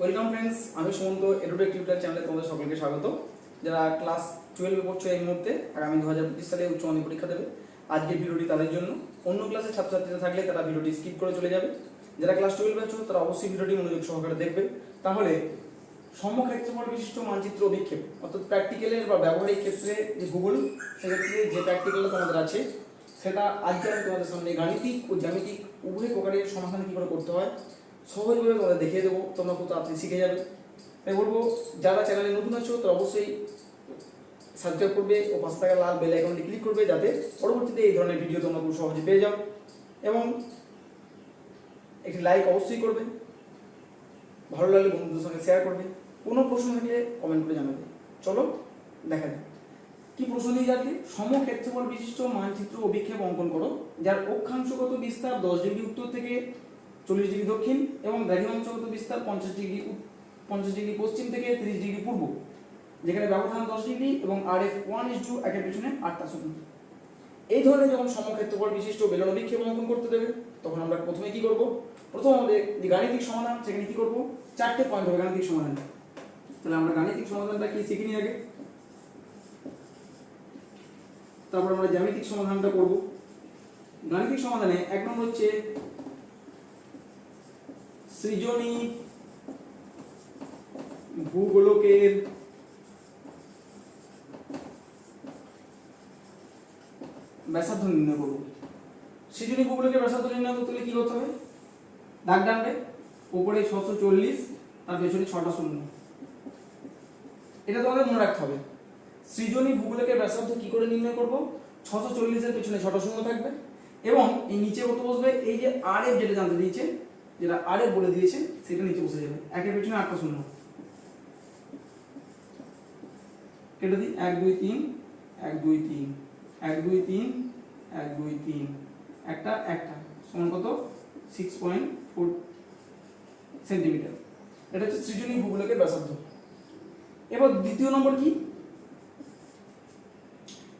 Welcome friends আমি Sumanta edtech tutor চ্যানেলে তোমাদের সকলকে স্বাগত। যারা ক্লাস টুয়েলভে পড়ছো এই মুহূর্তে, আগামী দু হাজার পঁচিশ সালে উচ্চ মাধ্যমিক পরীক্ষা দেবে। আজকের ভিডিওটি তাদের জন্য। অন্য ক্লাসের ছাত্রছাত্রীরা থাকলে তারা ভিডিওটি স্কিপ করে চলে যাবে। যারা ক্লাস টুয়েলভে আছো, তারা অবশ্যই ভিডিওটি মনোযোগ সহকারে দেখবে। তাহলে সমক্ষেত্রফল বিশিষ্ট মানচিত্র অভিক্ষেপ, অর্থাৎ প্র্যাকটিক্যালের বা ব্যবহারিক ক্ষেত্রে যে ভূগোল, সেক্ষেত্রে যে প্র্যাকটিক্যালটা তোমাদের আছে, সেটা আজকে আমি তোমাদের সামনে গাণিতিক ও জ্যামিতিক উভয় প্রকারের সমাধান কী করে করতে হয় সহজভাবে তোমাদের দেখিয়ে দেবো, তোমরা খুব তাড়াতাড়ি শিখে যাবে। তাই বলব, যারা চ্যানেলে নতুন আছো তো অবশ্যই সাবস্ক্রাইব করবে ও পাশে থাকা লাল বেল আইকনটি ক্লিক করবে, যাতে পরবর্তীতে এই ধরনের ভিডিও তোমরা খুব সহজে পেয়ে যাও। এবং একটি লাইক অবশ্যই করবে, ভালো লাগলে বন্ধুদের সঙ্গে শেয়ার করবে। কোনো প্রশ্ন থাকলে কমেন্ট করে জানাবে। চলো, দেখা যাক। কি প্রশ্ন দিয়ে যাচ্ছে? সমক্ষেত্রফল বিশিষ্ট মানচিত্র অভিক্ষেপ অঙ্কন করো, যার অক্ষাংশগত বিস্তার দশ ডিগ্রি উত্তর থেকে চল্লিশ ডিগ্রি দক্ষিণ এবং দ্রাঘিমাংশগত বিস্তার পঞ্চাশ ডিগ্রি পঞ্চাশ ডিগ্রি পশ্চিম থেকে তিরিশ ডিগ্রি পূর্ব, যেখানে ব্যবধান দশ ডিগ্রি এবং R F one is two একের পিছনে আটটা শূন্য এই ধরনের যখন সমক্ষেত্রফল বিশিষ্ট বেলন অভিক্ষেপ অঙ্কন করতে দেবে, তখন আমরা প্রথমে কি করব? প্রথম আমাদের যে গাণিতিক সমাধান, সেখানে কি করব? চারটে পয়েন্ট হবে গাণিতিক সমাধান। তাহলে আমরা গাণিতিক সমাধানটা কি শিখিনি আগে? তারপর আমরা জ্যামিতিক সমাধানটা করব। গাণিতিক সমাধানে এক নম্বর হচ্ছে সৃজনী ভূগোলকের ব্যাসার্ধ নির্ণয় করব। সৃজনী ভূগোলকের ব্যাসার্ধ নির্ণয় করতে হলে কি করতে হবে? দাগ টানবে। উপরে ছশো চল্লিশ আর পেছনে ছটা শূন্য। এটা তোমাদের মনে রাখতে হবে। সৃজনী ভূগোলকের ব্যাসার্ধ কি করে নির্ণয় করব? ছশো চল্লিশের পেছনে ছটা শূন্য থাকবে এবং এই নিচে কত বসবে? এই যে আর এফ যেটা জানতে দিয়েছে যেটা আর বলে দিয়েছে, সেটা নিচে বসে যাবে। একের পেছনে আটটা শূন্য। কেটে দিই। এক, দুই, তিন, এক, দুই, তিন। এক, দুই, তিন, এক, দুই, তিন। একটা একটা। সমান কত? সিক্স পয়েন্ট ফোর সেন্টিমিটার এটা হচ্ছে সৃজনী ভূগোলকের ব্যাসার্ধ। এবার দ্বিতীয় নম্বর কি?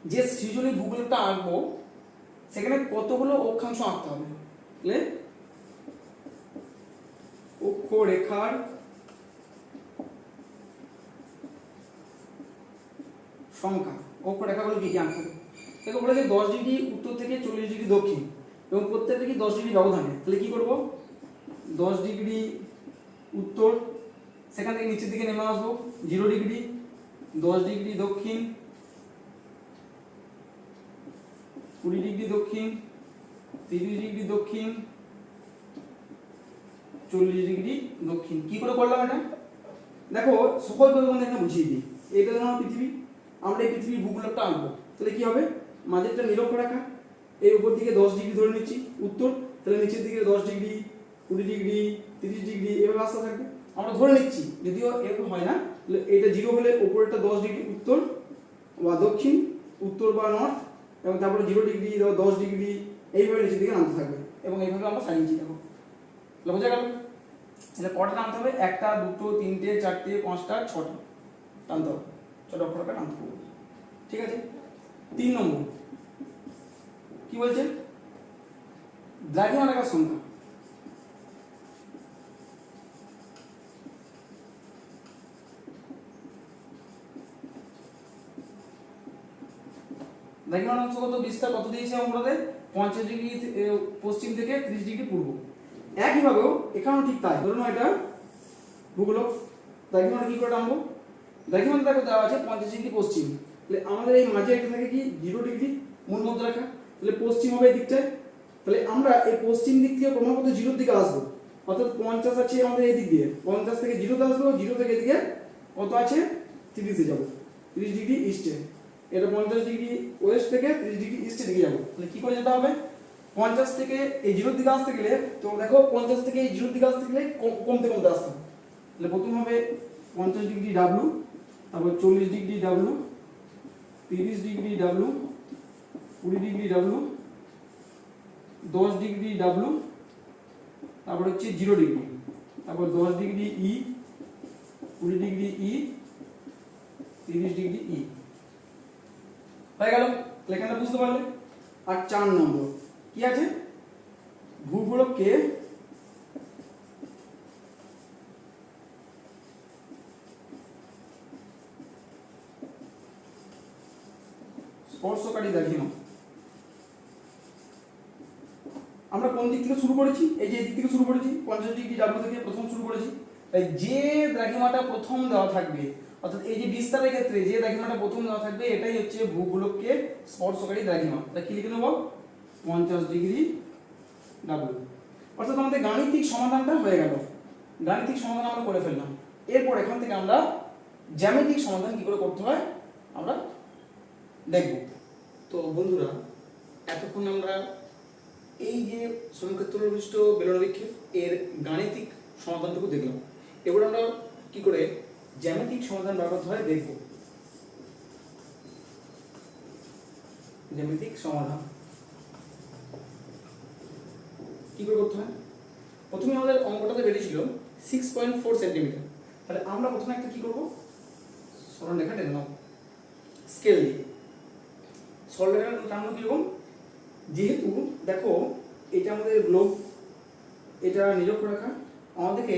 যে সৃজনী ভূগোলটা আঁকবো, সেখানে কতগুলো অক্ষাংশ আঁকতে হবে? অক্ষ রেখার সংখ্যা। অক্ষ রেখাগুলো কি হবে। দেখো, বলেছে দশ ডিগ্রি উত্তর থেকে চল্লিশ ডিগ্রি দক্ষিণ এবং প্রত্যেকটা কি দশ ডিগ্রি ব্যবধানে? তাহলে কি করব? দশ ডিগ্রি উত্তর, সেখান থেকে নিচের দিকে নেমে আসব, জিরো ডিগ্রি, দশ ডিগ্রি দক্ষিণ, কুড়ি ডিগ্রি দক্ষিণ, তিরিশ ডিগ্রি দক্ষিণ চল্লিশ ডিগ্রি দক্ষিণ। কি করে করলাম এটা? দেখো, সকল তোমাদের এখানে বুঝিয়ে দিই। এটা যেমন পৃথিবী। আমরা এই পৃথিবীর ভূগোলটা আঁকবো। তাহলে কি হবে? মাঝেরটা নিরক্ষ রাখা। এই উপর দিকে দশ ডিগ্রি ধরে নিচ্ছি, উত্তর। তাহলে নিচের দিকে দশ ডিগ্রি, কুড়ি ডিগ্রি, তিরিশ ডিগ্রি, এভাবে আসতে থাকবে আমরা ধরে নিচ্ছি, যদিও এরকম হয় না, তাহলে এটা জিরো হলে উপরেরটা দশ ডিগ্রি, উত্তর বা দক্ষিণ, উত্তর বা নর্থ এবং তারপরে জিরো ডিগ্রি, দশ ডিগ্রি, এইভাবে নিচের দিকে নামতে থাকবে। এবং এইভাবে আমরা সাজিয়েছি দেখো। তাহলে বোঝা গেল? তাহলে কটা টানতে হবে? একটা, দুটো, তিনটে, চারটে, পাঁচটা, ছটা। টানতে হবে ছটা অক্ষরটা টানতে হবে। ঠিক আছে? তিন নম্বর। কি বলছে? দ্রাঘিমা রেখার সংখ্যা। দ্রাঘিমা অংশগত বিস্তার কত দিয়েছে আমাদের পঞ্চাশ ডিগ্রি পশ্চিম থেকে ত্রিশ ডিগ্রি পূর্ব। একইভাবেও এখানেও ঠিক তাই। ধরুন এটা ভূগোল দ্রাঘিমা কি করে টানবো? দ্রাঘিমা দেখো দেওয়া আছে পঞ্চাশ ডিগ্রি পশ্চিম। তাহলে আমাদের এই মাঝে একটা থাকে কি? জিরো ডিগ্রি মূল মধ্য রেখা তাহলে পশ্চিম হবে এই দিকটায়। তাহলে আমরা এই পশ্চিম দিক থেকে ক্রমাগত জিরোর দিকে আসব। অর্থাৎ পঞ্চাশ আছে আমাদের এই দিক দিয়ে। পঞ্চাশ থেকে জিরোতে আসব জিরো থেকে এদিকে কত আছে? তিরিশে যাব। তিরিশ ডিগ্রি ইস্টে এটা পঞ্চাশ ডিগ্রি ওয়েস্ট থেকে তিরিশ ডিগ্রি ইস্টে দিকে যাব। তাহলে কি করে যেতে হবে? পঞ্চাশ থেকে এই জিরোর দিকে আসতে গেলে, তো দেখো পঞ্চাশ থেকে এই জিরোর দিকে আসতে গেলে কমতে কমতে আসতে তাহলে প্রথম হবে পঞ্চাশ ডিগ্রি ডাব্লু তারপর চল্লিশ ডিগ্রি ডাব্লু তিরিশ ডিগ্রি ডাব্লু কুড়ি ডিগ্রি ডাব্লু দশ ডিগ্রি ডাব্লু তারপর হচ্ছে জিরো ডিগ্রি। তারপর দশ ডিগ্রি ই কুড়ি ডিগ্রি ই তিরিশ ডিগ্রি ই হয়ে গেল লেখাটা বুঝতে পারলে? আর চার নম্বর। কি আছে? ভূগোলককে স্পর্শকারী দ্রাঘিমা আমরা কোন দিক থেকে শুরু করেছি? এই যে দিক থেকে শুরু করেছি, পঞ্চাশ ডিগ্রি ডাব্লু থেকে প্রথম শুরু করেছি। তাই যে দ্রাঘিমাটা প্রথম দেওয়া থাকবে, অর্থাৎ এই যে বিস্তারের ক্ষেত্রে যে দ্রাঘিমাটা প্রথম দেওয়া থাকবে, এটাই হচ্ছে ভূগোলককে স্পর্শকারী দ্রাঘিমা। তাই কি লিখে নেব? পঞ্চাশ ডিগ্রি ডাব্লু অর্থাৎ আমাদের গাণিতিক সমাধানটা হয়ে গেল। গাণিতিক সমাধান আমরা করে ফেললাম। এরপর এখান থেকে আমরা জ্যামিতিক সমাধান কি করে করতে হয়, আমরা দেখব। তো বন্ধুরা, এতক্ষণ আমরা এই যে সমক্ষেত্র বিশিষ্ট বেলন বিক্ষেপ এর গাণিতিক সমাধানটুকু দেখলাম। এবার আমরা কি করে জ্যামিতিক সমাধান করতে হয়, দেখব। জ্যামিতিক সমাধান। কি করে করতে হয়? প্রথমে আমাদের অঙ্কটাতে বেরিয়েছিল সিক্স পয়েন্ট ফোর সেন্টিমিটার তাহলে আমরা প্রথমে একটা কি করব? সরলরেখা টেনে নাও। স্কেল দিয়ে। সরলরেখা টানলো কীরকম? যেহেতু দেখো, এটা আমাদের গ্লোব এটা নিরক্ষরেখা আমাদেরকে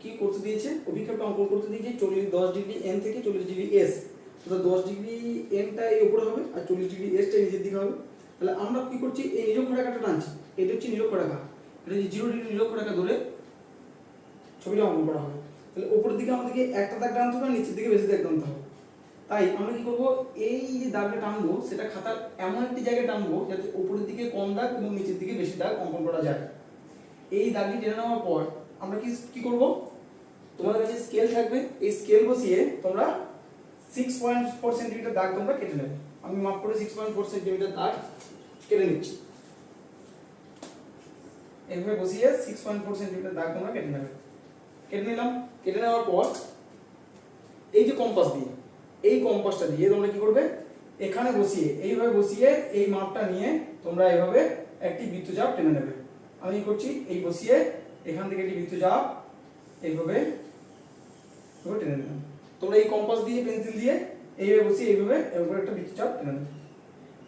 কি করতে দিয়েছে? অভিক্ষেপটা অঙ্কন করতে দিয়েছে চল্লিশ, দশ ডিগ্রি এন থেকে চল্লিশ ডিগ্রি এস অর্থাৎ দশ ডিগ্রি এনটা এই উপরে হবে আর চল্লিশ ডিগ্রি এসটা নিজের দিকে হবে। তাহলে আমরা কি করছি? এই নিরক্ষরেখাটা টানছি। এটা হচ্ছে নিরক্ষরেখা এটা যে জিরো ডিগ্রি নিরক্ষরেখা ধরে ছবিটা অঙ্কন করা হবে। তাহলে উপরের দিকে আমাদেরকে একটা দাগ টানতে হবে নিচের দিকে বেশি দাগ টানতে হবে। তাই আমরা কি করব? এই যে দাগটা টানবো, সেটা খাতার এমন একটি জায়গায় টানবো যাতে উপরের দিকে কম দাগ এবং নিচের দিকে বেশি দাগ অঙ্কন করা যায়। এই দাগটি টেনে নেওয়ার পর আমরা কি কি করব? তোমাদের কাছে স্কেল থাকবে। এই স্কেল বসিয়ে তোমরা সিক্স পয়েন্ট ফোর সেন্টিমিটার দাগ তোমরা কেটে নেবে। আমি মাপ করে সিক্স পয়েন্ট ফোর সেন্টিমিটার দাগ কেটে নিচ্ছি। এইভাবে বসিয়ে সিক্স পয়েন্ট ফোর সেন্টিমিটার দাগ তোমরা কেটে নেবে। কেটে নিলাম, কেটে নেওয়ার পর এই যে কম্পাস দিয়ে, এই কম্পাসটা দিয়ে তোমরা কি করবে? এখানে বসিয়ে, এইভাবে বসিয়ে এই মাপটা নিয়ে তোমরা এইভাবে একটি বৃত্তচাপ টেনে নেবে। আমি করছি? এই বসিয়ে এখান থেকে একটি বৃত্তচাপ এইভাবে এভাবে টেনে নিলাম। তোমরা এই কম্পাস দিয়ে পেন্সিল দিয়ে এইভাবে বসিয়ে এইভাবে এভাবে একটা বৃত্তচাপ টেনে নেবে।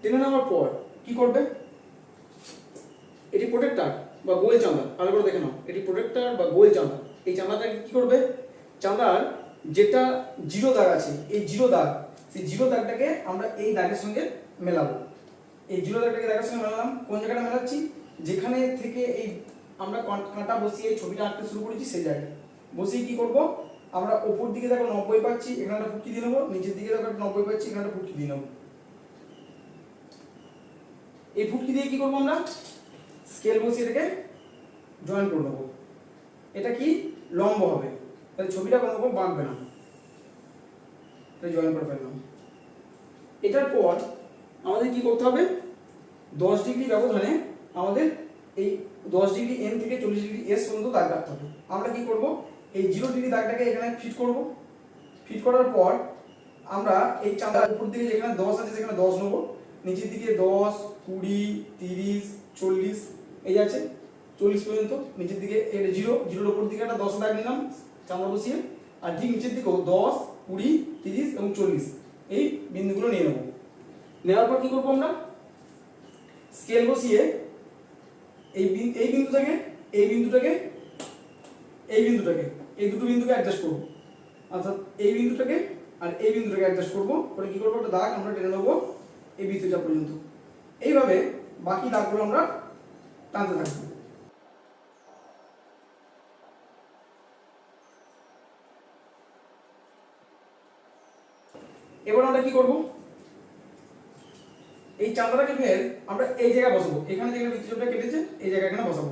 টেনে নেওয়ার পর কি করবে? এটি প্রোটেক্টার বা গোল চাঁদা ভালো করে দেখে নাও। এটি প্রোটেক্টার বা গোল চাঁদা এই চাঁদাটাকে কি করবে? চাঁদার যেটা জিরো দাগ আছে, এই জিরো দাগ, সেই জিরো দাগটাকে আমরা এই দাগের সঙ্গে মেলাবো। এই জিরো দাগটাকে দাগের সঙ্গে মেলালাম, কোন জায়গাটা মেলাচ্ছি? যেখানে থেকে এই আমরা কাঁটা বসিয়ে ছবিটা আঁকতে শুরু করেছি, সেই জায়গায়। বসিয়ে কি করব? আমরা ওপর দিকে দেখো নব্বই পাচ্ছি, এখানে একটা ফুটকি দিয়ে নেব। নিচের দিকে দেখো নব্বই পাচ্ছি, এখানে একটা ফুটকি দিয়ে নেব। এই ফুটকি দিয়ে কি করব আমরা? স্কেল বসিয়ে এটাকে জয়েন করে নেব। এটা কি? লম্ব হবে। তাহলে ছবিটা কোনো রকম বাঁকবে না। এটা জয়েন করে ফেললাম। এটার পর আমাদের কি করতে হবে? দশ ডিগ্রি ব্যবধানে আমাদের এই দশ ডিগ্রি এন থেকে চল্লিশ ডিগ্রি এস পর্যন্ত দাগ রাখতে হবে। আমরা কি করব? এই জিরো ডিগ্রি দাগটাকে এখানে ফিট করব। ফিট করার পর আমরা এই চাঁদার উপর দিকে যেখানে দশ আছে সেখানে দশ নেব। নিচের দিকে দশ, কুড়ি, তিরিশ, চল্লিশ এই যে আছে, চল্লিশ পর্যন্ত, নিচের দিকে এটা জিরো জিরোর উপর দিকে একটা দশ দাগ নিলাম চাঁদা বসিয়ে, আর ঠিক নিচের দিকেও দশ, কুড়ি, তিরিশ এবং চল্লিশ। এই বিন্দুগুলো নিয়ে নেব। নেওয়ার পর কি করব আমরা? স্কেল বসিয়ে এই এই বিন্দুটাকে এই বিন্দুটাকে এই বিন্দুটাকে, এই দুটো বিন্দুকে অ্যাডজাস্ট করব। অর্থাৎ এই বিন্দুটাকে আর এই বিন্দুটাকে অ্যাডজাস্ট করব। করে কি করব? একটা দাগ আমরা টেনে নেব এই বৃত্তচাপ পর্যন্ত। এইভাবে বাকি দাগগুলো আমরা টানতে থাকব। এবার আমরা কি করব? এই চাঁদাটাকে ফের আমরা এই জায়গায় বসাবো। এখানে যেখানে বৃত্তচাপটা কেটেছে, এই জায়গায় এখানে বসাবো।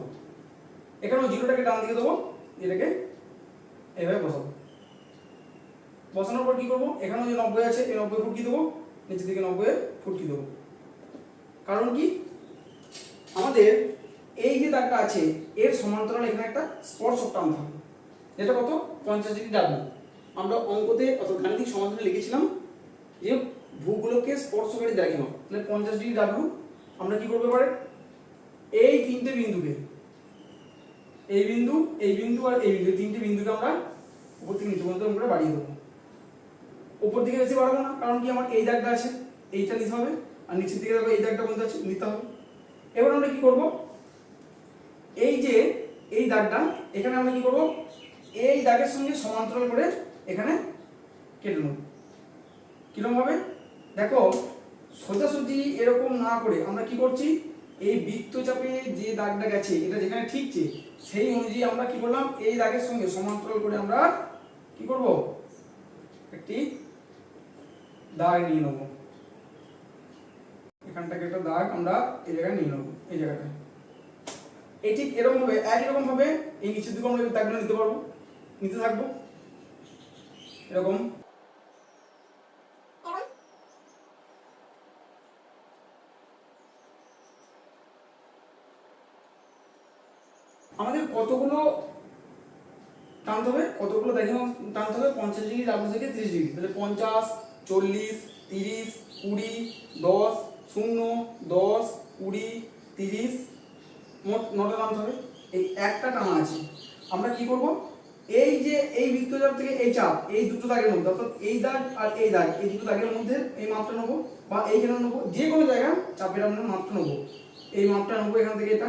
এখানেও জিরোটাকে ডান দিকে দেবো, এটাকে এইভাবে বসাবো। বসানোর পর কি করব? এখানেও যে নব্বই আছে, এই নব্বই ফুটকি দেবো, নিচের দিকে নব্বই ফুটকি দেবো। কারণ কি? আমাদের এই যে দাগটা আছে, এর সমান্তরাল এখানে একটা স্পর্শক টানতে হবে যেটা কত? পঞ্চাশ ডিগ্রি ডাব্লু। আমরা অঙ্কতে অর্থাৎ গাণিতিক সমাধানে লিখেছিলাম যে ভূগুলোকে স্পর্শকারী দ্রাঘিমা তাহলে পঞ্চাশ ডিগ্রি ডাব্লু। আমরা কি করব এবারে? এই তিনটে বিন্দুকে, এই বিন্দু এই বিন্দু আর এই বিন্দু তিনটে বিন্দুকে আমরা উপর থেকে নিচে পর্যন্ত আমরা বাড়িয়ে দেবো। উপর দিকে বেশি বাড়াবো না, কারণ কি আমার এই দাগটা আছে, এইটা নিতে হবে, আর নিচের দিকে এই দাগটা পর্যন্ত আছে, নিতে হবে। এবার আমরা কি করব? এই যে, এই দাগটা, এখানে আমরা কি করব? এই দাগের সঙ্গে সমান্তরাল করে এখানে কেটে নেব। কীরকম ভাবে দেখো, সোজাসুজি এরকম না করে আমরা কি করছি? এই বৃত্তচাপে যে দাগটা গেছে, এটা যেখানে ঠিকছে, সেই অনুযায়ী আমরা কি করলাম? এই দাগের সঙ্গে সমান্তরাল করে আমরা কি করব? একটি দাগ নিয়ে নেব। এখানটাকে একটা দাগ আমরা এই জায়গায় নিয়ে নেব, এই জায়গাটা ঠিক এরকম ভাবে একই রকম ভাবে এই নিচের দিকে আমরা দাগগুলো নিতে পারব, নিতে থাকব, এরকম। আমাদের কতগুলো টানতে হবে? কতগুলো দেখে টানতে হবে, পঞ্চাশ ডিগ্রি ডাব্লু থেকে তিরিশ ডিগ্রি। তাহলে পঞ্চাশ, চল্লিশ, তিরিশ, কুড়ি, দশ, শূন্য, দশ, কুড়ি, তিরিশ মোট নটা টানতে হবে। এই একটা টানা আছে। আমরা কি করব? এই যে, এই বৃত্তচাপ থেকে এই চাপ, এই দুটো দাগের মধ্যে, অর্থাৎ এই দাগ আর এই দাগ, এই দুটো দাগের মধ্যে এই মাপটা নেব বা এইখানে নেব, যে কোনো জায়গায় চাপের আমরা মাপটা নেব। এই মাপটা নেব এখান থেকে এটা,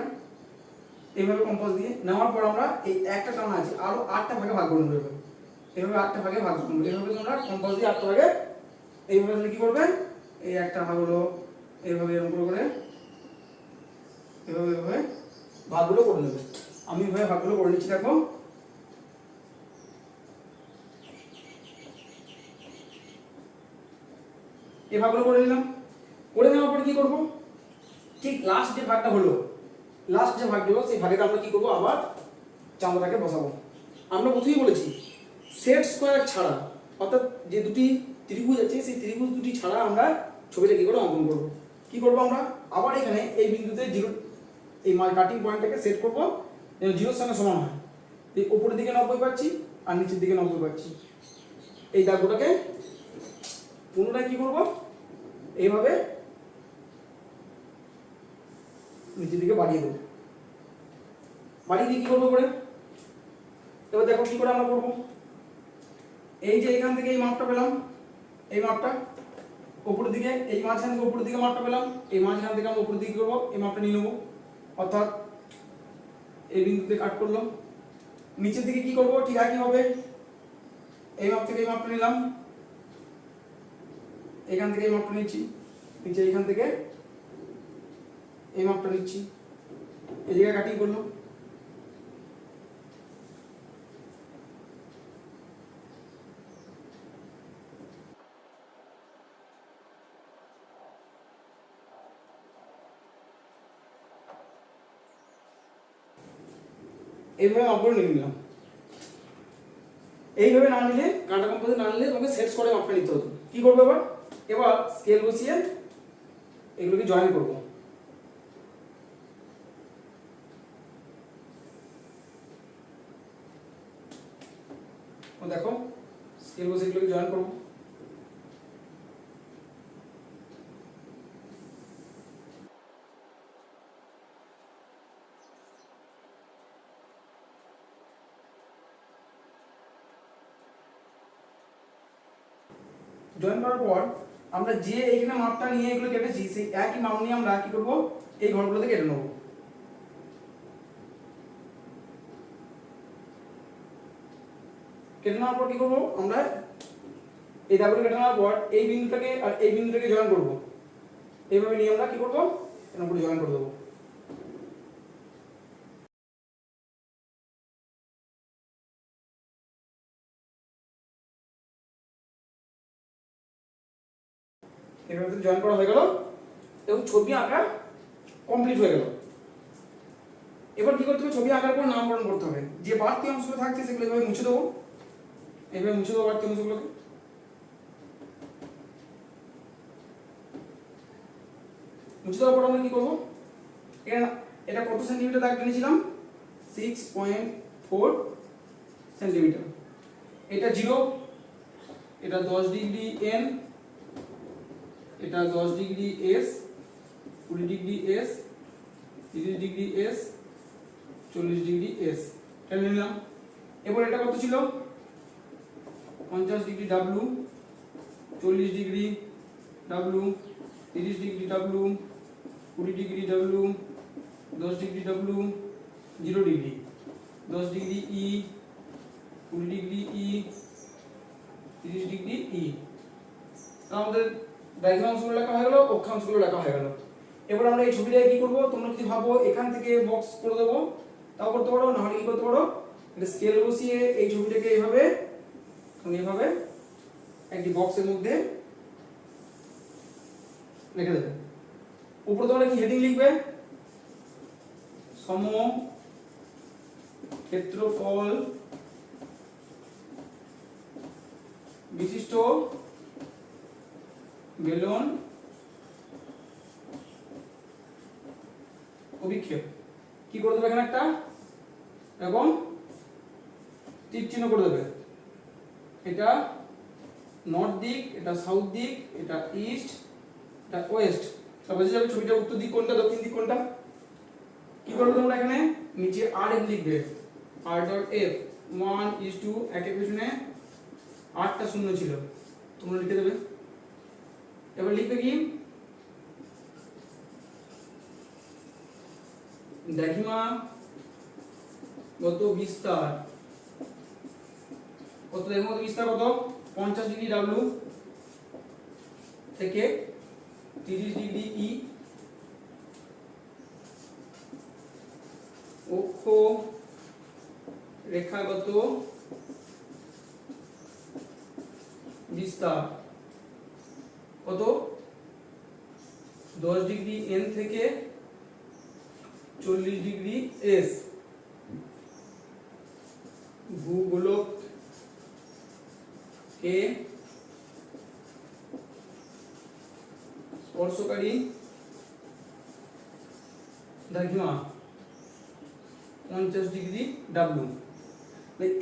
এইভাবে কম্পাস দিয়ে। নেওয়ার পর আমরা এই একটা টানা আছে, আরও আটটা ভাগে ভাগ করে নেব এইভাবে আটটা ভাগে ভাগ করে নেব। এইভাবে তোমরা কম্পাস দিয়ে আটটা ভাগে, এইভাবে তাহলে কি করবে? এই একটা ভাগ হলো, এইভাবে এরকম করে, এভাবে এভাবে ভাগগুলো করে নেবে। আমি এভাবে ভাগগুলো করে নিচ্ছি, দেখো। এই ভাগগুলো করে নিলাম। করে নেওয়ার পর কি করব? ঠিক লাস্ট যে ভাগটা হলো লাস্ট যে ভাগটা হলো, সেই ভাগেটা আমরা কি করব? আবার চামড়াটাকে বসাবো। আমরা প্রথমেই বলেছি সেট স্কোয়ার ছাড়া, অর্থাৎ যে দুটি ত্রিভুজ আছে, সেই ত্রিভুজ দুটি ছাড়া আমরা ছবিটা কি করে অঙ্কন করব। কি করব আমরা? আবার এখানে এই বিন্দুতে জিরো এই মাল কাটিং পয়েন্টটাকে সেট করব, যেন জিরোর সঙ্গে সমান হয়। এই উপরের দিকে নব্বই পাচ্ছি, আর নিচের দিকে নব্বই পাচ্ছি। এই দাগটাকে পুনরায় কি করব? এইভাবে নিচের দিকে বাড়িয়ে দেবো। বাড়িয়ে দিয়ে কি করব করে এবার দেখো কি করে আমরা করব। এই যে এখান থেকে এই মাপটা পেলাম, এই মাপটা উপরের দিকে, এই মাঝখান থেকে উপরের দিকে মাপটা পেলাম, এই মাঝখান থেকে আমরা উপরের দিকে করব? এই মাপটা নিয়ে নেব। অর্থাৎ এই বিন্দুতে কাট করল নিচের দিকে কি করব? ঠিক একই হবে এই মাপ থেকে এই মাপটা নিলাম। এখান থেকে এই মাপটা নিচ্ছি। নিচে এখান থেকে এই মাপটা নিচ্ছি। এই জায়গায় কাটিং করল এইভাবে মাপগুলো নিয়ে নিলাম। এইভাবে না নিলে কাঁটা কম্পাসে না নিলে তোমাকে সেট করে মাপটা নিতে হতো কি করব এবার? এবার স্কেল বসিয়ে এগুলোকে জয়েন করব। দেখো স্কেল বসে এগুলোকে জয়েন করব জয়েন করার পর আমরা যে এইখানে মাপটা নিয়ে এগুলো কেটেছি, সেই একই মাপ নিয়ে আমরা কি করব? এই ঘরগুলোতে কেটে নেব। কেটে নেওয়ার পর কি করব? আমরা এই দাগগুলো কেটে নেওয়ার পর এই বিন্দুটাকে আর এই বিন্দুটাকে জয়েন করব। এইভাবে নিয়ে আমরা কি করব? এরকম করে জয়েন করে দেবো। এভাবে জয়েন করা হয়ে গেল। এবং ছবি আঁকা কমপ্লিট হয়ে গেল। এবার কি করতে হবে? ছবি আঁকার পর নামকরণ করতে হবে। যে বাড়তি অংশগুলো থাকছে সেগুলো এভাবে মুছে দেবো। এভাবে মুছে দেবো বাড়তি অংশগুলোকে। মুছে দেওয়ার পর আমরা কি করব? এটা কত সেন্টিমিটার দাগ টেনেছিলাম সিক্স পয়েন্ট ফোর সেন্টিমিটার এটা জিরো এটা দশ ডিগ্রি এন এটা দশ ডিগ্রি এস কুড়ি ডিগ্রি এস তিরিশ ডিগ্রি এস চল্লিশ ডিগ্রি এস এটা নিলাম। এবার এটা কত ছিল? পঞ্চাশ ডিগ্রি ডাব্লু চল্লিশ ডিগ্রি ডাব্লু তিরিশ ডিগ্রি ডাব্লু কুড়ি ডিগ্রি ডাব্লু দশ ডিগ্রি ডাব্লু জিরো ডিগ্রি। দশ ডিগ্রি ই কুড়ি ডিগ্রি ই তিরিশ ডিগ্রি ই আমাদের দ্রাঘিমাংশগুলো লেখা হয়ে গেল অক্ষাংশগুলো লেখা হয়ে গেল। এবার আমরা এই ছবিটাকে কি করব? তোমরা যদি ভাবো, এখান থেকে বক্স করে দেবো, তাও করতে পারো, না হলে কি করতে পারো? একটা স্কেল বসিয়ে এই ছবিটাকে এইভাবে তুমি এইভাবে একটি বক্সের মধ্যে রেখে দেবে। উপরে তোমরা কি হেডিং লিখবে? সম, ক্ষেত্রফল, বিশিষ্ট বেলুন অভিক্ষেপ। কি করে দেবে এখানে একটা? এবং তীর করে দেবে। এটা নর্থ দিক, এটা সাউথ দিক, এটা ইস্ট এটা ওয়েস্ট সব বুঝে যাবে ছবিটার উত্তর দিক কোনটা, দক্ষিণ দিক কোনটা? কি করবে তোমরা এখানে? নিচে আর এফ লিখবে। R dot F one is two একের পেছনে আটটা শূন্য ছিল। তোমরা লিখে দেবে। এবার লিখবে কি দ্রাঘিমা কত বিস্তার কত দ্রাঘিমা কত বিস্তার কত পঞ্চাশ ডিগ্রি ডাব্লু থেকে তিরিশ ডিগ্রি ই অক্ষ রেখাগত বিস্তার কত? দশ ডিগ্রি এন থেকে চল্লিশ ডিগ্রি এস ভূগোলক কে? স্পর্শকারী দ্রাঘিমা। পঞ্চাশ ডিগ্রি ডাব্লু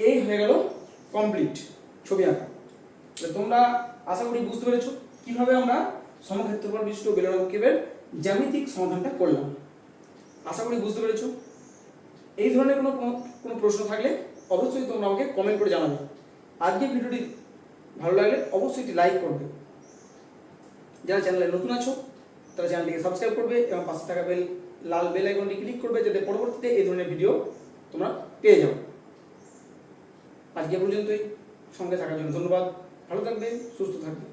এই হয়ে গেল কমপ্লিট ছবি আঁকা। তোমরা আশা করি বুঝতে পেরেছ। কীভাবে আমরা সমক্ষেত্রফল বিশিষ্ট বেলনাবকের জ্যামিতিক সমাধানটা করলাম? আশা করি বুঝতে পেরেছ? এই ধরনের কোনো কোনো প্রশ্ন থাকলে অবশ্যই তোমরা আমাকে কমেন্ট করে জানাবে। আজকে ভিডিওটি ভালো লাগলে অবশ্যই একটি লাইক করবে। যারা চ্যানেলে নতুন আছো, তারা চ্যানেলটিকে সাবস্ক্রাইব করবে এবং পাশে থাকা বেল লাল বেল আইকনটি ক্লিক করবে যাতে পরবর্তীতে এই ধরনের ভিডিও তোমরা পেয়ে যাও। আজকে পর্যন্তই। সঙ্গে থাকার জন্য ধন্যবাদ। ভালো থাকবে, সুস্থ থাকবে।